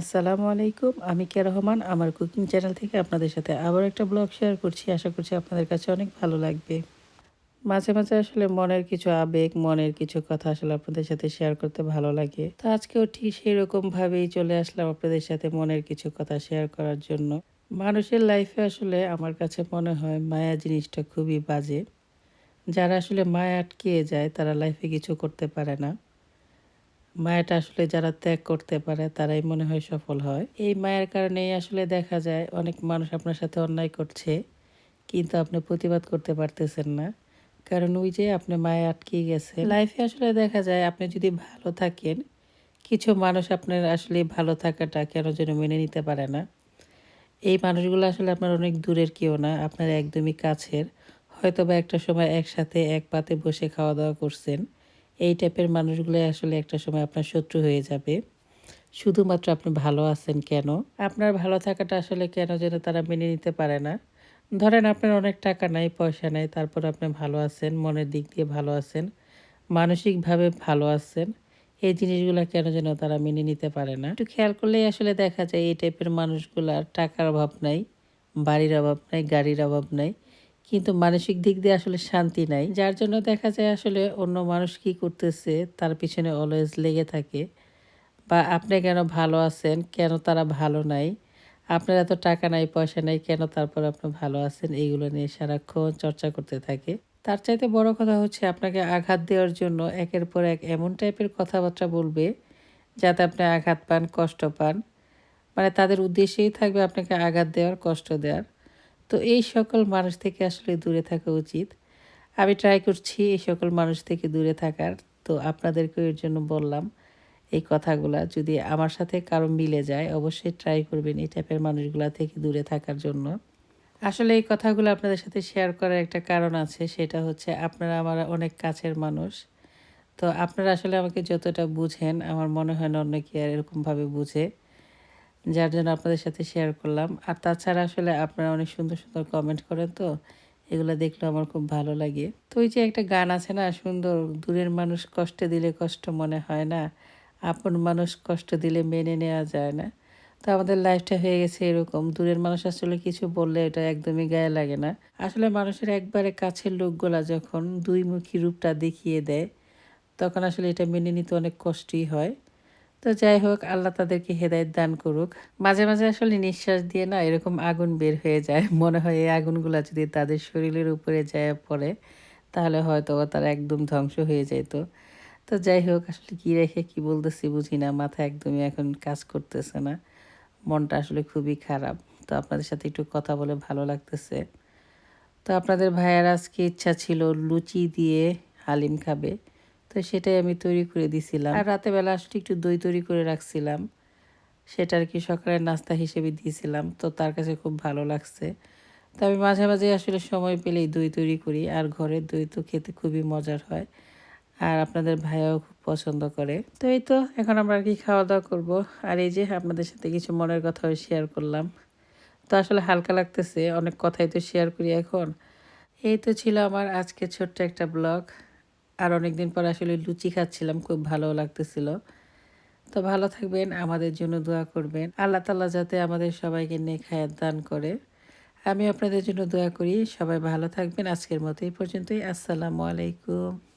আসসালামু আলাইকুম, আমি কে রহমান, আমার কুকিং চ্যানেল থেকে আপনাদের সাথে আবার একটা ব্লগ শেয়ার করছি। আশা করছি আপনাদের কাছে অনেক ভালো লাগবে। মাঝে মাঝে আসলে মনের কিছু আবেগ, মনের কিছু কথা আসলে আপনাদের সাথে শেয়ার করতে ভালো লাগে। তো আজকেও ঠিক সেই রকম ভাবেই চলে আসলাম আপনাদের সাথে মনের কিছু কথা শেয়ার করার জন্য। মানুষের লাইফে আসলে আমার কাছে মনে হয় মায়া জিনিসটা খুবই বাজে। যারা আসলে মায়া আটকিয়ে যায়, তারা লাইফে কিছু করতে পারে না। মায়াটা আসলে যারা ত্যাগ করতে পারে, তারাই মনে হয় সফল হয়। এই মায়ের কারণেই আসলে দেখা যায় অনেক মানুষ আপনার সাথে অন্যায় করছে, কিন্তু আপনি প্রতিবাদ করতে পারতেছেন না। কারণ ওই যে আপনি মায়ে আটকে গেছে লাইফে আসলে দেখা যায় আপনি যদি ভালো থাকেন, কিছু মানুষ আপনার আসলে ভালো থাকাটা কেন যেন মেনে নিতে পারে না। এই মানুষগুলো আসলে আপনার অনেক দূরের কেউ না, আপনার একদমই কাছের। হয়তো বা একটা সময় একসাথে এক পাতে বসে খাওয়া দাওয়া করছেন। এই টাইপের মানুষগুলো আসলে একটা সময় আপনার শত্রু হয়ে যাবে। শুধুমাত্র আপনি ভালো আছেন কেন? আপনার ভালো থাকাটা আসলে কেন যেন তারা মেনে নিতে পারে না? ধরেন আপনার অনেক টাকা নাই, পয়সা নাই, তারপর আপনি ভালো আছেন, মনের দিক দিয়ে ভালো আছেন, মানসিকভাবে ভালো আছেন, এই জিনিসগুলো কেন যেন তারা মেনে নিতে পারে না? একটু খেয়াল করলেই আসলে দেখা যায় এই টাইপের মানুষগুলার টাকার অভাব নাই, বাড়ির অভাব নাই, গাড়ির অভাব নাই কিন্তু মানসিক দিক দিয়ে আসলে শান্তি নাই। যার জন্য দেখা যায় আসলে অন্য মানুষ কি করতেছে, তার পিছনে অলওয়েজ লেগে থাকে। বা আপনি কেন ভালো আছেন, কেন তারা ভালো নাই? আপনার এত টাকা নাই, পয়সা নাই, কেন তারপর আপনি ভালো আছেন? এইগুলো নিয়ে সারাক্ষণ চর্চা করতে থাকে। তার চাইতে বড় কথা হচ্ছে আপনাকে আঘাত দেওয়ার জন্য একের পর এক এমন টাইপের কথাবার্তা বলবে, যাতে আপনি আঘাত পান, কষ্ট পান। মানে তাদের উদ্দেশ্যেই থাকবে আপনাকে আঘাত দেওয়ার, কষ্ট দেওয়ার। তো এই সকল মানুষ থেকে আসলে দূরে থাকা উচিত। আমি ট্রাই করছি এই সকল মানুষ থেকে দূরে থাকার। তো আপনাদেরকে এর জন্য বললাম, এই কথাগুলা যদি আমার সাথে কারও মিলে যায়, অবশ্যই ট্রাই করবেন এই টাইপের মানুষগুলা থেকে দূরে থাকার জন্য। আসলে এই কথাগুলো আপনাদের সাথে শেয়ার করার একটা কারণ আছে, সেটা হচ্ছে আপনারা আমার অনেক কাছের মানুষ। তো আপনারা আসলে আমাকে যতটা বুঝেন, আমার মনে হয় না অন্য কি আর এরকমভাবে বুঝে। যার জন্য আপনাদের সাথে শেয়ার করলাম। আর তাছাড়া আসলে আপনারা অনেক সুন্দর সুন্দর কমেন্ট করেন তো। এগুলো দেখলে আমার খুব ভালো লাগে। তো ওই যে একটা গান আছে না, সুন্দর, দূরের মানুষ কষ্ট দিলে কষ্ট মনে হয় না, আপন মানুষ কষ্ট দিলে মেনে নেওয়া যায় না। তো আমাদের লাইফটা হয়ে গেছে এরকম। দূরের মানুষ আসলে কিছু বললে এটা একদমই গায়ে লাগে না। আসলে মানুষের একবারে কাছের লোকগুলা যখন দুই মুখী রূপটা দেখিয়ে দেয়, তখন আসলে এটা মেনে নিতে অনেক কষ্টই হয়। তো যাই হোক, আল্লাহ তাদেরকে হেদায়ত দান করুক। মাঝে মাঝে আসলে নিঃশ্বাস দিয়ে না এরকম আগুন বের হয়ে যায়। মনে হয় এই আগুনগুলো যদি তাদের শরীরের উপরে যায় পড়ে, তাহলে হয়তো তারা একদম ধ্বংস হয়ে যেত। তো যাই হোক, আসলে কী রেখে কি বলতেছি বুঝি না, মাথা একদমই এখন কাজ করতেছে না। মনটা আসলে খুবই খারাপ। তো আপনাদের সাথে একটু কথা বলে ভালো লাগতেছে। তো আপনাদের ভাইয়ার আজকে ইচ্ছা ছিল লুচি দিয়ে হালিম খাবে। তো সেটাই আমি তৈরি করে দিছিলাম। আর রাতে বেলা আসলে একটু দই তৈরি করে রাখছিলাম। সেটা আর কি সকালের নাস্তা হিসেবে দিয়েছিলাম, তো তার কাছে খুব ভালো লাগছে। তো আমি মাঝে মাঝে আসলে সময় পেলেই দই তৈরি করি, আর ঘরের দই তো খেতে খুবই মজার হয়, আর আপনাদের ভাইয়াও খুব পছন্দ করে। তো এই তো, এখন আমরা আর কি খাওয়া দাওয়া করব। আর এই যে আপনাদের সাথে কিছু মনের কথাও শেয়ার করলাম। তো আসলে হালকা লাগতেছে, অনেক কথাই তো শেয়ার করি এখন। এই তো ছিল আমার আজকে ছোট্ট একটা ব্লগ আর অনেকদিন পর আসলে লুচি খাচ্ছিলাম, খুব ভালো লাগতেছিল। তো ভালো থাকবেন, আমাদের জন্য দোয়া করবেন। আল্লাহ তাল্লাহ যাতে আমাদের সবাইকে নেখায়াত দান করে। আমি আপনাদের জন্য দোয়া করি। সবাই ভালো থাকবেন। আজকের মতো এই পর্যন্তই। আসসালামু আলাইকুম।